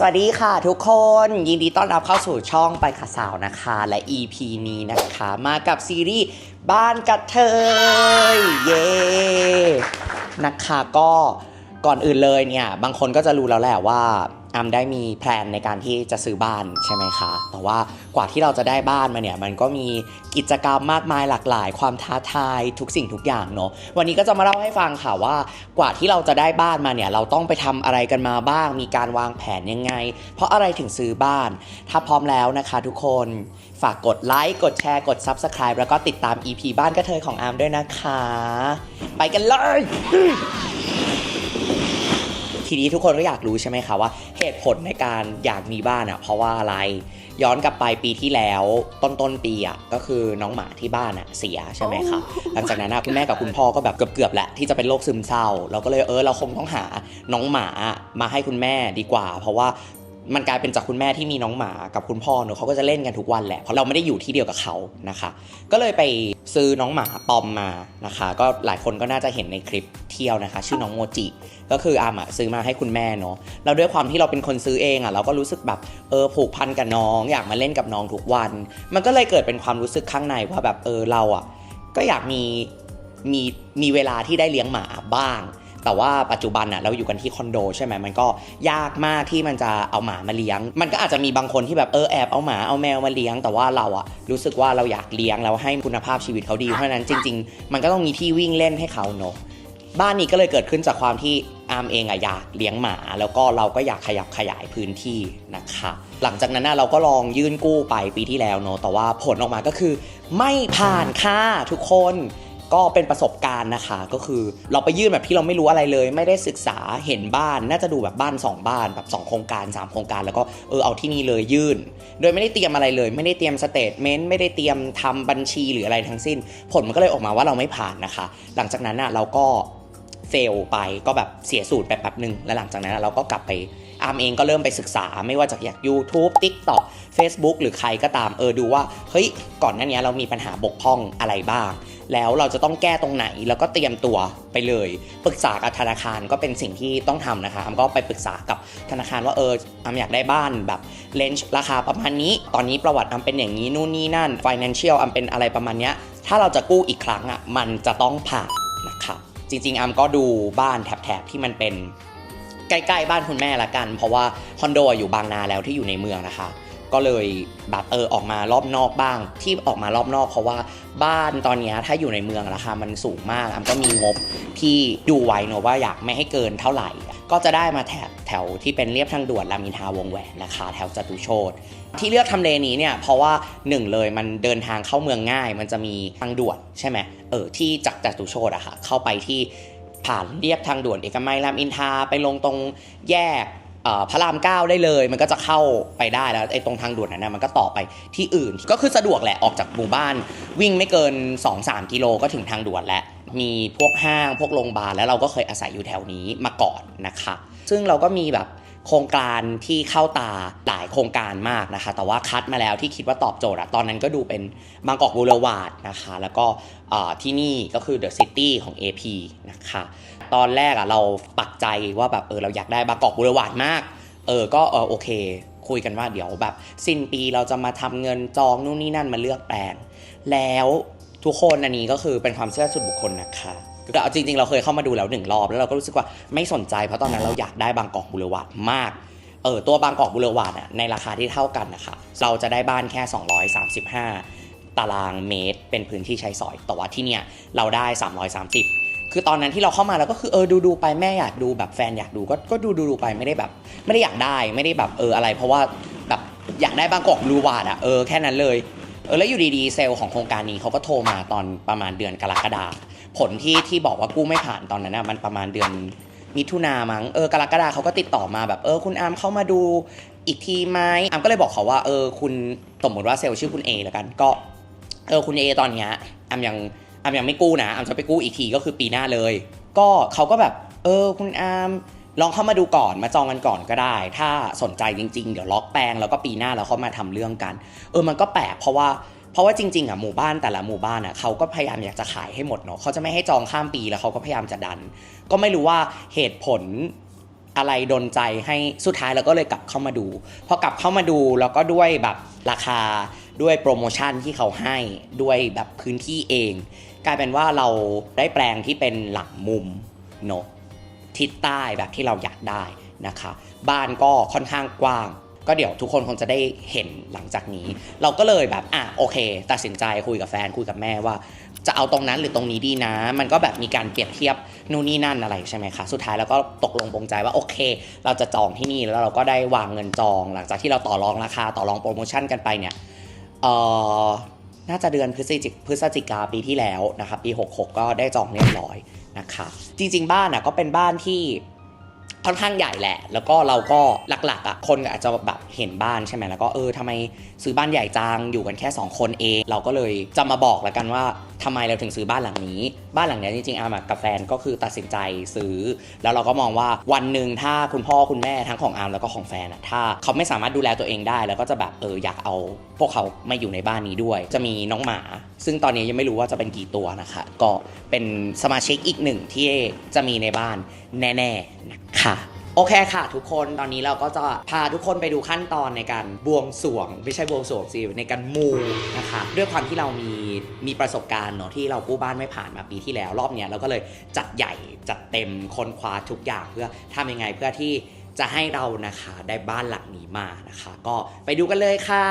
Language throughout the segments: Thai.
สวัสดีค่ะทุกคนยินดีต้อนรับเข้าสู่ช่องไปข่ะสาวนะคะ และ EP นี้นะคะมากับซีรีส์บ้านกระเทยเย้นะคะก็ ก่อนอื่นเลยเนี่ยบางคนก็จะรู้แล้วแหละว่าอามได้มีแพลนในการที่จะซื้อบ้านใช่ไหมคะ แต่ว่ากว่าที่เราจะได้บ้านมาเนี่ยมันก็มีกิจกรรมมากมายหลากหลาย ความท้าทายทุกสิ่งทุกอย่างเนาะวันนี้ก็จะมาเล่าให้ฟังค่ะว่ากว่าที่เราจะได้บ้านมาเนี่ยเราต้องไปทำอะไรกันมาบ้าง มีการวางแผนยังไง เพราะอะไรถึงซื้อบ้าน ถ้าพร้อมแล้วนะคะทุกคนฝากกดไลค์กดแชร์กด Subscribe แล้วก็ติดตาม EP บ้านกระเทยของอาร์มด้วยนะคะ ไปกันเลย ทีนี้ทุกคนก็อยากรู้ใช่ไหมคะว่าเหตุผลในการอยากมีบ้านอะเพราะว่าอะไรย้อนกลับไปปีที่แล้วต้นต้นๆปีอะก็คือน้องหมาที่บ้านอะเสียใช่ไหมคะหลังจากนั้นอะคุณแม่กับคุณพ่อก็แบบเกือบๆแหละที่จะเป็นโรคซึมเศร้า เราก็เลยเออเราคงต้องหาน้องหมามาให้คุณแม่ดีกว่า เพราะว่า มันกลายเป็นจากคุณแม่ที่มีน้องหมากับคุณพ่อเนอะเขาก็จะเล่นกันทุกวันแหละ เพราะเราไม่ได้อยู่ที่เดียวกับเขานะคะ ก็เลยไปซื้อน้องหมาปอมมานะคะ ก็หลายคนก็น่าจะเห็นในคลิปเที่ยวนะคะ ชื่อน้องโมจิ ก็คืออามอะซื้อมาให้คุณแม่เนาะแล้วด้วยความที่เราเป็นคนซื้อเองอะเราก็รู้สึกแบบเออผูกพันกับน้อง อยากมาเล่นกับน้องทุกวัน มันก็เลยเกิดเป็นความรู้สึกข้างในว่าแบบเออเราอะก็อยากมีมีมีเวลาที่ได้เลี้ยงหมาบ้าง แต่ว่าปัจจุบันอะเราอยู่กันที่คอนโดใช่ไหมมันก็ยากมากที่มันจะเอาหมามาเลี้ยง มันก็อาจจะมีบางคนที่แบบเออแอบเอาหมาเอาแมวมาเลี้ยง แต่ว่าเราอะรู้สึกว่าเราอยากเลี้ยงแล้วให้คุณภาพชีวิตเขาดีเพราะฉะนั้นจริง ๆ มันก็ต้องมีที่วิ่งเล่นให้เขาเนอะบ้านนี้ก็เลยเกิดขึ้นจากความที่อามเองอะอยากเลี้ยงหมา แล้วก็เราก็อยากขยับขยายพื้นที่นะคะหลังจากนั้นน่ะเราก็ลองยื่นกู้ไปปีที่แล้วเนอะแต่ว่าผลออกมาก็คือ ไม่ผ่านค่ะทุกคน ก็เป็นประสบการณ์นะคะ ก็คือเราไปยื่นแบบที่เราไม่รู้อะไรเลย ไม่ได้ศึกษาเห็นบ้าน น่าจะดูแบบบ้าน 2 บ้านแบบ 2 โครงการ 3 โครงการ แล้วก็เออเอาที่นี่เลยยื่น โดยไม่ได้เตรียมอะไรเลย ไม่ได้เตรียมสเตทเมนต์ไม่ได้เตรียมทำบัญชีหรืออะไรทั้งสิ้น ผลมันก็เลยออกมาว่าเราไม่ผ่านนะคะ หลังจากนั้นน่ะเราก็เฟลไปก็แบบเสียสูตรไปแป๊บหนึ่งแล้วหลังจากนั้นเราก็กลับไป อาร์มเองก็เริ่มไปศึกษาไม่ว่าจากอยาก YouTube TikTok Facebook หรือใครก็ตามเออดูว่า เฮ้ย ก่อนหน้านี้เรามีปัญหาบกพร่องอะไรบ้าง แล้วเราจะต้องแก้ตรงไหนแล้วก็เตรียมตัวไปเลยปรึกษากับธนาคารก็เป็นสิ่งที่ต้องทำนะคะอามก็ไปปรึกษากับธนาคารว่าเอออามอยากได้บ้านแบบเลนจ์ราคาประมาณนี้ ตอนนี้ประวัติอามเป็นอย่างนี้นู่นนี่นั่น financial อามเป็นอะไรประมาณเนี้ยถ้าเราจะกู้อีกครั้งอะมันจะต้องผ่านนะคะจริงๆอามก็ดูบ้านแถบๆที่มันเป็น ใกล้ๆบ้านคุณแม่ละกัน เพราะว่าคอนโดอยู่บางนาแล้วที่อยู่ในเมืองนะคะ ก็เลยแบบเออออกมารอบนอกบ้าง ที่ออกมารอบนอก เพราะว่าบ้านตอนนี้ถ้าอยู่ในเมืองราคามันสูงมากอามก็มีงบที่ดูไว้เนอะว่าอยากไม่ให้เกินเท่าไหร่ ก็จะได้มาแถบแถวที่เป็นเรียบทางด่วนรามอินทราวงแหวนนะคะแถวจตุโชตที่เลือกทำเลนี้เนี่ยเพราะว่าหนึ่งเลยมันเดินทางเข้าเมืองง่าย มันจะมีทางด่วนใช่ไหมเออที่จากจตุโชตอะค่ะเข้าไปที่ ผ่านเรียบทางด่วนเอกมัยรามอินทราไปลงตรงแยกพระรามเก้าได้เลย มันก็จะเข้าไปได้แล้วไอ้ตรงทางด่วนนั้นนะมันก็ต่อไปที่อื่น ก็คือสะดวกแหละออกจากหมู่บ้าน วิ่งไม่เกิน 2-3 กิโลก็ถึงทางด่วนแล้วมีพวกห้างพวกโรงพยาบาลแล้วเราก็เคยอาศัยอยู่แถวนี้มาก่อนนะคะ ซึ่งเราก็มีแบบ โครงการที่เข้าตาหลายโครงการมากนะคะ แต่ว่าคัดมาแล้วที่คิดว่าตอบโจทย์อะตอนนั้นก็ดูเป็นบางกอกบูรวาดนะคะ แล้วก็ที่นี่ก็คือ The City ของ AP นะคะ ตอนแรกอะเราปักใจว่าแบบเออเราอยากได้บางกอกบูรวาดมาก เออก็เออโอเค คุยกันว่าเดี๋ยวแบบ สิ้นปีเราจะมาทำเงินจองนู่นนี่นั่นมาเลือกแปลง แล้วทุกคนอันนี้ก็คือเป็นความเชื่อส่วนบุคคลนะคะ แต่เอาจริงๆ เราเคยเข้ามาดูแล้วหนึ่งรอบแล้วเราก็รู้สึกว่าไม่สนใจเพราะตอนนั้นเราอยากได้บางกอกบุรวาดมากเออตัวบางกอกบุรวาดอะในราคาที่เท่ากันนะคะเราจะได้บ้านแค่ 235 ตารางเมตร เป็นพื้นที่ใช้สอย แต่ว่าที่เนี่ยเราได้ 330คือตอนนั้นที่เราเข้ามาเราก็คือเออดูดูๆไปแม่อยากดูแบบแฟนอยากดูก็ก็ดูดูดูๆไปไม่ได้แบบ ไม่ได้อยากได้ไม่ได้แบบเอออะไร เพราะว่าแบบอยากได้บางกอกบลูวาดอะเออแค่นั้นเลยเออแล้วอยู่ดีๆเซลล์ของโครงการนี้เขาก็โทรมาตอนประมาณเดือนกรกฎา ผลที่ที่บอกว่ากู้ไม่ผ่านตอนนั้นนะมันประมาณเดือนมิถุนามั้งเออกรกฎาเขาก็ติดต่อมาแบบเออคุณอาร์มเข้ามาดูอีกทีไหมอาร์มก็เลยบอกเขาว่าเออคุณสมมติว่าเซลล์ชื่อคุณเอแล้วกันก็เออคุณเอตอนเนี้ยอาร์มยังอาร์มยังไม่กู้นะอาร์มจะไปกู้อีกทีก็คือปีหน้าเลย ก็เขาก็แบบเออคุณอาร์มลองเข้ามาดูก่อนมาจองกันก่อนก็ได้ ถ้าสนใจจริง ๆ เดี๋ยวล็อกแปลงแล้วก็ปีหน้าเราเข้ามาทำเรื่องกัน เออมันก็แปลกเพราะว่า ราะว่าจริงๆอะหมู่บ้านแต่ละหมู่บ้านอะเขาก็พยายามอยากจะขายให้หมดเนาะเขาจะไม่ให้จองข้ามปีแล้วเขาก็พยายามจะดัน ก็ไม่รู้ว่าเหตุผลอะไรดนใจให้สุดท้ายเราก็เลยกลับเข้ามาดูพอกลับเข้ามาดูแล้วก็ด้วยแบบราคาด้วยโปรโมชั่นที่เขาให้ด้วยแบบพื้นที่เอง กลายเป็นว่าเราได้แปลงที่เป็นหลังมุมเนอะทิศใต้แบบที่เราอยากได้นะคะ บ้านก็ค่อนข้างกว้าง ก็เดี๋ยวทุกคนคงจะได้เห็นหลังจากนี้ เราก็เลยแบบอะโอเค ตัดสินใจคุยกับแฟนคุยกับแม่ว่า จะเอาตรงนั้นหรือตรงนี้ดีนะ มันก็แบบมีการเปรียบเทียบนู่นนี่นั่นอะไรใช่ไหมคะสุดท้ายเราก็ตกลงปรงใจว่าโอเค เราจะจองที่นี่แล้วเราก็ได้วางเงินจอง หลังจากที่เราต่อรองราคาต่อรองโปรโมชั่นกันไปเนี่ยเอ่อน่าจะเดือนพฤศจิกพฤศจิกาปีที่แล้วนะคะปี 66 ก็ได้จองเรียบร้อยนะคะจริง ๆ บ้านอะก็เป็นบ้านที่ ค่อนข้างใหญ่แหละ แล้วก็เราก็หลักๆอะคนอาจจะแบบเห็นบ้านใช่ไหมแล้วก็เออทำไม ซื้อบ้านใหญ่จังอยู่กันแค่ 2 คนเอง เราก็เลยจะมาบอกแล้วกันว่าทำไมเราถึงซื้อบ้านหลังนี้ บ้านหลังนี้จริงๆอาร์มกับแฟนก็คือตัดสินใจซื้อ แล้วเราก็มองว่าวันหนึ่งถ้าคุณพ่อคุณแม่ทั้งของอาร์มแล้วก็ของแฟนอะถ้าเขาไม่สามารถดูแลตัวเองได้ แล้วก็จะแบบเอออยากเอา พวกเขามาอยู่ในบ้านนี้ด้วย จะมีน้องหมา ซึ่งตอนนี้ยังไม่รู้ว่าจะเป็นกี่ตัวนะคะก็เป็นสมาชิกอีกหนึ่งที่จะมีในบ้านแน่ๆนะคะ โอเคค่ะ ทุกคนตอนนี้เราก็จะพาทุกคนไปดูขั้นตอนในการบวงสรวง ไม่ใช่บวงสรวงสิในการมูนะคะด้วยความที่เรามีมีประสบการณ์เนาะที่เรากู้บ้านไม่ผ่านมาปีที่แล้ว รอบเนี้ยเราก็เลยจัดใหญ่จัดเต็มคนคว้าทุกอย่างเพื่อทำยังไงเพื่อที่จะให้เรานะคะได้บ้านหลังนี้มานะคะ ก็ไปดูกันเลยค่ะ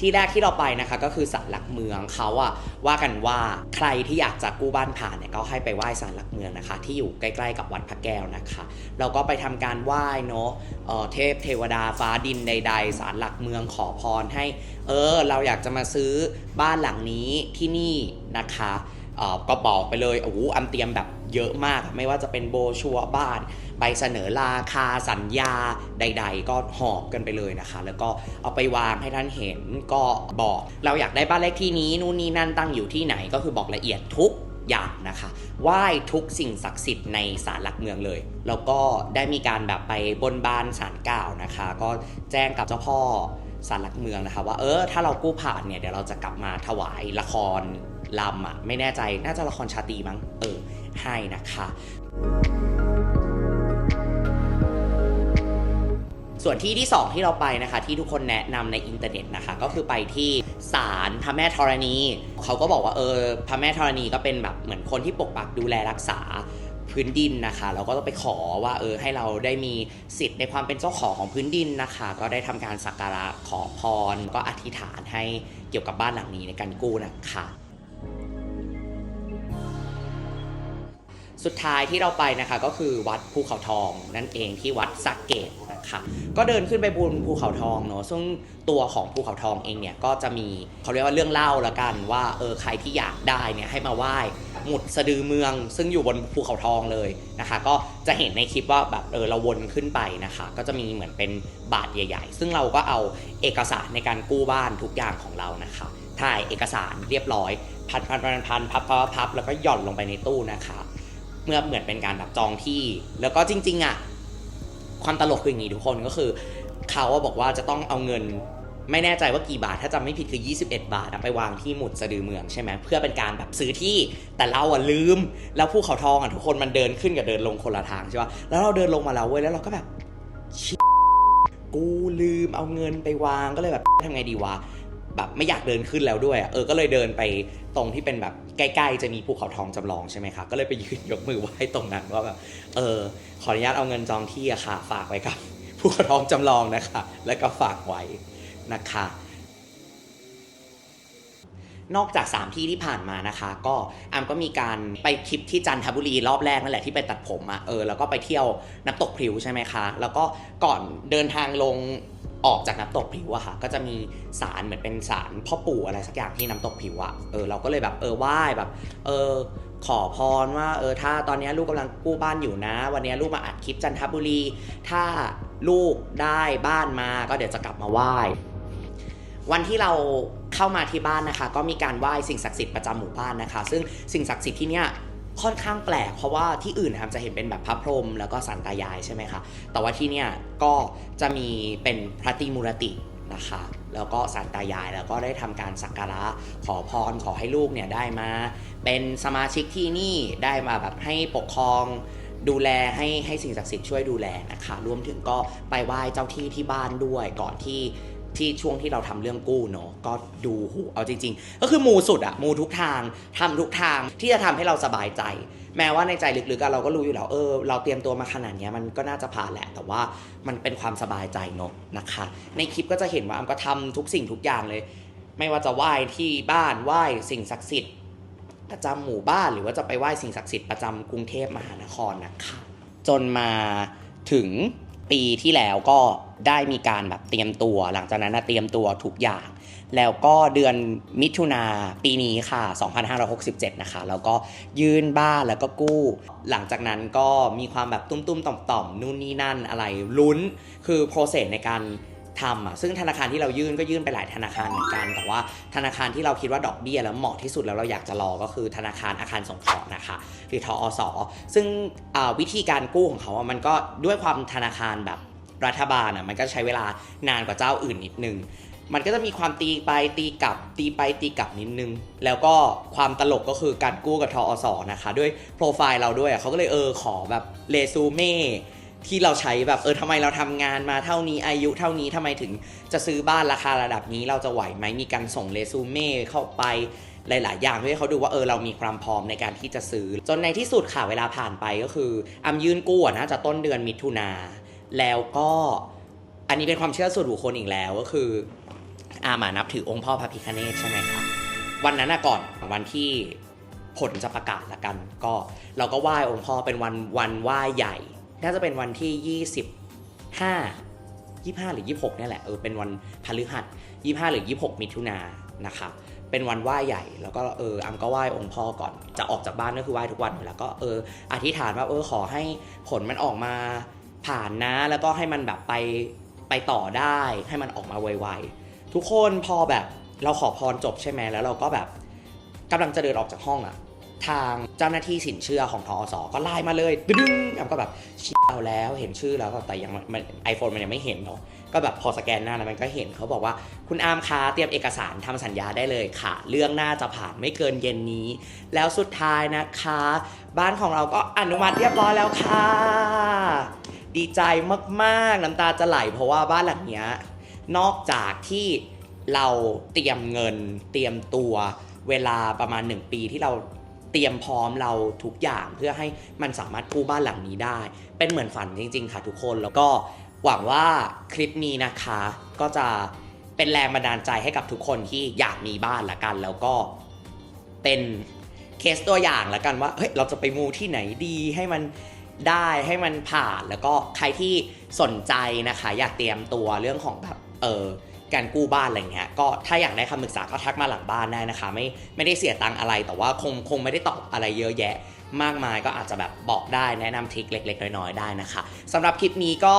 ที่แรกที่เราไปนะคะก็คือศาลหลักเมืองเขาอะว่ากันว่าใครที่อยากจะกู้บ้านผ่านเนี่ยก็ให้ไปไหว้ศาลหลักเมืองนะคะ ที่อยู่ใกล้ๆกับวัดพระแก้วนะคะเราก็ไปทำการไหว้เนาะเเทพเทวดาฟ้าดินใด ๆศาลหลักเมืองขอพรให้ เออ เราอยากจะมาซื้อบ้านหลังนี้ที่นี่นะคะก็บอกไปเลยโอ้โหอันเตรียมแบบเยอะมากไม่ว่าจะเป็นโบชัวบ้าน ใบเสนอราคาสัญญาใด ๆ ก็หอบกันไปเลยนะคะ แล้วก็เอาไปวางให้ท่านเห็นก็บอก เราอยากได้บ้านเลขที่นี้นู่นนี่นั่นตั้งอยู่ที่ไหนก็คือบอกละเอียดทุกอย่างนะคะไหว้ทุกสิ่งศักดิ์สิทธิ์ในศาลหลักเมืองเลย แล้วก็ได้มีการแบบไปบนบานศาลกล่าวนะคะ ก็แจ้งกับเจ้าพ่อศาลหลักเมืองนะคะว่าเออถ้าเรากู้ผ่านเนี่ยเดี๋ยวเราจะกลับมาถวายละครลำอะไม่แน่ใจน่าจะละครชาตีมั้งเออให้นะคะ ส่วนที่ที่ 2 ที่เราไปนะคะ ที่ทุกคนแนะนำในอินเทอร์เน็ตนะคะ ก็คือไปที่ศาลพระแม่ธรณี เขาก็บอกว่าเออพระแม่ธรณีก็เป็นแบบเหมือนคนที่ปกปักดูแลรักษาพื้นดินนะคะ เราก็ต้องไปขอว่าเออให้เราได้มีสิทธิ์ในความเป็นเจ้าของของพื้นดินนะคะ ก็ได้ทำการสักการะขอพร ก็อธิษฐานให้เกี่ยวกับบ้านหลังนี้ในการกู้นะคะ สุดท้ายที่เราไปนะคะก็คือวัดภูเขาทองนั่นเองที่วัดสักเกตนะคะก็เดินขึ้นไปบนภูเขาทองเนอะซึ่งตัวของภูเขาทองเองเนี่ยก็จะมีเขาเรียกว่าเรื่องเล่าละกันว่าเออใครที่อยากได้เนี่ยให้มาไหว้หมุดสะดือเมือง ซึ่งอยู่บนภูเขาทองเลยนะคะ ก็จะเห็นในคลิปว่าแบบเออเราวนขึ้นไปนะคะ ก็จะมีเหมือนเป็นบาทใหญ่ ๆ ซึ่งเราก็เอาเอกสารในการกู้บ้านทุกอย่างของเรานะคะถ่ายเอกสารเรียบร้อยพันพันพันพันพับพับพับแล้วก็หย่อนลงไปในตู้นะคะ มื่อเหมือนเป็นการแบบจองที่ แล้วก็จริง ๆ อะ ความตลกคืออย่างนี้ทุกคนก็คือ เขาบอกว่าจะต้องเอาเงิน ไม่แน่ใจว่ากี่บาท ถ้าจำไม่ผิดคือ 21 บาทไปวางที่หมุดสะดือเมืองใช่ไหมเพื่อเป็นการแบบซื้อที่แต่เราอะลืม แล้วภูเขาทองอะทุกคนมันเดินขึ้นกับเดินลงคนละทางใช่ปะแล้วเราเดินลงมาแล้วเว้ยแล้วเราก็แบบกูลืมเอาเงินไปวางก็เลยแบบทำไงดีวะ แบบไม่อยากเดินขึ้นแล้วด้วยอะเออก็เลยเดินไปตรงที่เป็นแบบใกล้ๆ จะมีภูเขาทองจำลองใช่ไหมคะก็เลยไปยืนยกมือไหว้ตรงนั้นว่าแบบเออขออนุญาตเอาเงินจองที่อะค่ะฝากไว้กับภูเขาทองจำลองนะคะ แล้วก็ฝากไว้นะคะนอกจาก 3 ที่ที่ผ่านมานะคะ ก็อามก็มีการไปทริปที่จันทบุรีรอบแรกนั่นแหละที่ไปตัดผมอะ่ะเออแล้วก็ไปเที่ยวน้ำตกพริ้วใช่ไหมคะ แล้วก็ก่อนเดินทางลง ออกจากน้ำตกพริ้วอะค่ะ ก็จะมีศาลเหมือนเป็นศาลพ่อปู่อะไรสักอย่างที่น้ำตกพริ้วอะเออเราก็เลยแบบเออไหว้แบบ เออขอพรว่าเออถ้าตอนนี้ลูกกำลังกู้บ้านอยู่นะ วันนี้ลูกมาอัดคลิปจันทบุรี ถ้าลูกได้บ้านมาก็เดี๋ยวจะกลับมาไหว้วันที่เราเข้ามาที่บ้านนะคะ ก็มีการไหว้สิ่งศักดิ์สิทธิ์ประจำหมู่บ้านนะคะ ซึ่งสิ่งศักดิ์สิทธิ์ที่เนี่ย ค่อนข้างแปลกเพราะว่าที่อื่นนะครับจะเห็นเป็นแบบพระพรหมแล้วก็สันตายายใช่ไหมคะแต่ว่าที่เนี่ยก็จะมีเป็นพระตรีมูรตินะคะแล้วก็สารตายายแล้วก็ได้ทำการสักการะขอพรขอให้ลูกเนี่ยได้มา เป็นสมาชิกที่นี่ได้มาแบบให้ปกครองดูแลให้ให้สิ่งศักดิ์สิทธิ์ช่วยดูแลนะคะรวมถึงก็ไปไหว้เจ้าที่ที่บ้านด้วยก่อนที่ ที่ช่วงที่เราทำเรื่องกู้เนาะก็ดูหูเอาจริง ๆ ก็คือมูสุดอะมูทุกทางทำทุกทางที่จะทำให้เราสบายใจ แม้ว่าในใจลึกๆเราก็รู้อยู่แล้วเออเราเตรียมตัวมาขนาดเนี้ยมันก็น่าจะผ่านแหละ แต่ว่ามันเป็นความสบายใจเนอะนะคะ ในคลิปก็จะเห็นว่าอำก็ทำทุกสิ่งทุกอย่างเลย ไม่ว่าจะไหว้ที่บ้านไหว้สิ่งศักดิ์สิทธิ์ประจำหมู่บ้านหรือว่าจะไปไหว้สิ่งศักดิ์สิทธิ์ประจำกรุงเทพมหานครนะคะจนมาถึงปีที่แล้วก็ ได้มีการแบบเตรียมตัว หลังจากนั้นนะเตรียมตัวทุกอย่าง แล้วก็เดือนมิถุนาปีนี้ค่ะ 2567 นะคะ แล้วก็ยื่นบ้านแล้วก็กู้ หลังจากนั้นก็มีความแบบตุ้มๆ ต่อมๆ นู่นนี่นั่นอะไรลุ้น คือโปรเซสในการทำอะซึ่งธนาคารที่เรายื่นก็ยื่นไปหลายธนาคารเหมือนกัน แต่ว่าธนาคารที่เราคิดว่าดอกเบี้ยแล้วเหมาะที่สุดแล้วเราอยากจะรอก็คือธนาคารอาคารสงเคราะห์นะคะหรือทออสซึ่งวิธีการกู้ของเขาอะมันก็ด้วยความธนาคารแบบ รัฐบาลอะมันก็ใช้เวลานานกว่าเจ้าอื่นนิดนึง มันก็จะมีความตีไปตีกลับตีไปตีกลับนิดนึง แล้วก็ความตลกก็คือการกู้กับทอสอนะคะ ด้วยโปรไฟล์เราด้วยเขาก็เลยเออขอแบบเรซูเม่ที่เราใช้แบบเออทำไมเราทำงานมาเท่านี้อายุเท่านี้ทำไมถึงจะซื้อบ้านราคาระดับนี้เราจะไหวไหมมีการส่งเรซูเม่เข้าไปหลาย ๆ อย่างเพื่อให้เขาดูว่าเออเรามีความพร้อมในการที่จะซื้อ จนในที่สุดค่ะเวลาผ่านไปก็คืออำยื่นกู้อะน่าจะต้นเดือนมิถุนา แล้วก็อันนี้เป็นความเชื่อส่วนบุคคลอีกแล้วก็คืออามานับถือองค์พ่อพระพิฆเนศใช่ไหมครับ วันนั้นนะก่อนวันที่ผลจะประกาศละกัน ก็เราก็ไหว้องค์พ่อเป็นวันวันไหว้ใหญ่ น่าจะเป็นวันที่ 25 25 หรือ 26เนี่ยแหละเออเป็นวันพฤหัส25 หรือ 26 มิถุนายนนะครับเป็นวันไหว้ใหญ่ แล้วก็เอออัมก็ไหว้องค์พ่อก่อน จะออกจากบ้านก็คือไหว้ทุกวันอยู่แล้วก็เอออธิษฐานว่าเออขอให้ผลมันออกมา ผ่านนะ แล้วก็ให้มันแบบไปไปต่อได้ ให้มันออกมาไวๆ ทุกคนพอแบบเราขอพรจบใช่ไหมแล้วเราก็แบบกำลังจะเดินออกจากห้องอะทางเจ้าหน้าที่สินเชื่อของทอสอก็ไล่มาเลยดึงแอมก็แบบเชี้เอาแล้วเห็นชื่อแล้วแต่ยังมันไอโฟนมันยังไม่เห็นเนาะก็แบบพอสแกนหน้าแล้วมันก็เห็นเขาบอกว่า คุณอามคะเตรียมเอกสารทำสัญญาได้เลยค่ะ เรื่องน่าจะผ่านไม่เกินเย็นนี้ แล้วสุดท้ายนะคะ บ้านของเราก็อนุมัติเรียบร้อยแล้วค่ะ ดีใจมากๆ น้ำตาจะไหลเพราะว่าบ้านหลังเนี้ยนอกจากที่เราเตรียมเงินเตรียมตัวเวลาประมาณ 1 ปีที่เราเตรียมพร้อมเราทุกอย่างเพื่อให้มันสามารถกู้บ้านหลังนี้ได้ เป็นเหมือนฝันจริง ๆ ค่ะทุกคนแล้วก็หวังว่าคลิปนี้นะคะก็จะเป็นแรงบันดาลใจให้กับทุกคนที่อยากมีบ้านละกัน แล้วก็เป็นเคสตัวอย่างละกันว่าเฮ้ยเราจะไปมูที่ไหนดีให้มัน ได้ให้มันผ่านแล้วก็ใครที่สนใจนะคะ อยากเตรียมตัวเรื่องของแบบเออการกู้บ้านอะไรเงี้ยก็ถ้าอยากได้คำปรึกษาก็ทักมาหลังบ้านได้นะคะ ไม่ไม่ได้เสียตังอะไร แต่ว่าคงคงไม่ได้ตอบอะไรเยอะแยะ มากมายก็อาจจะแบบบอกได้แนะนำทริคเล็ก ๆ น้อยๆได้นะคะสำหรับคลิปนี้ก็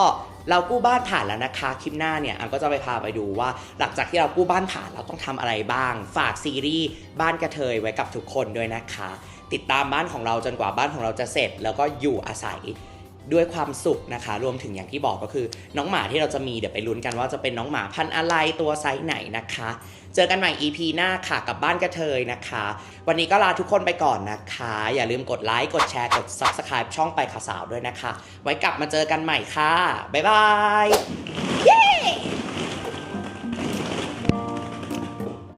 เรากู้บ้านผ่านแล้วนะคะ คลิปหน้าเนี่ยอันก็จะไปพาไปดูว่า หลังจากที่เรากู้บ้านผ่านเราต้องทำอะไรบ้าง ฝากซีรีส์บ้านกระเทยไว้กับทุกคนด้วยนะคะ ติดตามบ้านของเราจนกว่าบ้านของเราจะเสร็จ แล้วก็อยู่อาศัยด้วยความสุขนะคะ รวมถึงอย่างที่บอกก็คือ น้องหมาที่เราจะมีเดี๋ยวไปลุ้นกันว่าจะเป็นน้องหมาพันธุ์อะไรตัวไซส์ไหนนะคะ เจอกันใหม่ EP หน้าค่ะกับบ้านกระเทยนะคะ วันนี้ก็ลาทุกคนไปก่อนนะคะ อย่าลืมกดไลค์กดแชร์กด Subscribe ช่องไปข่าวสาวด้วยนะคะ ไว้กลับมาเจอกันใหม่ค่ะบ๊ายบาย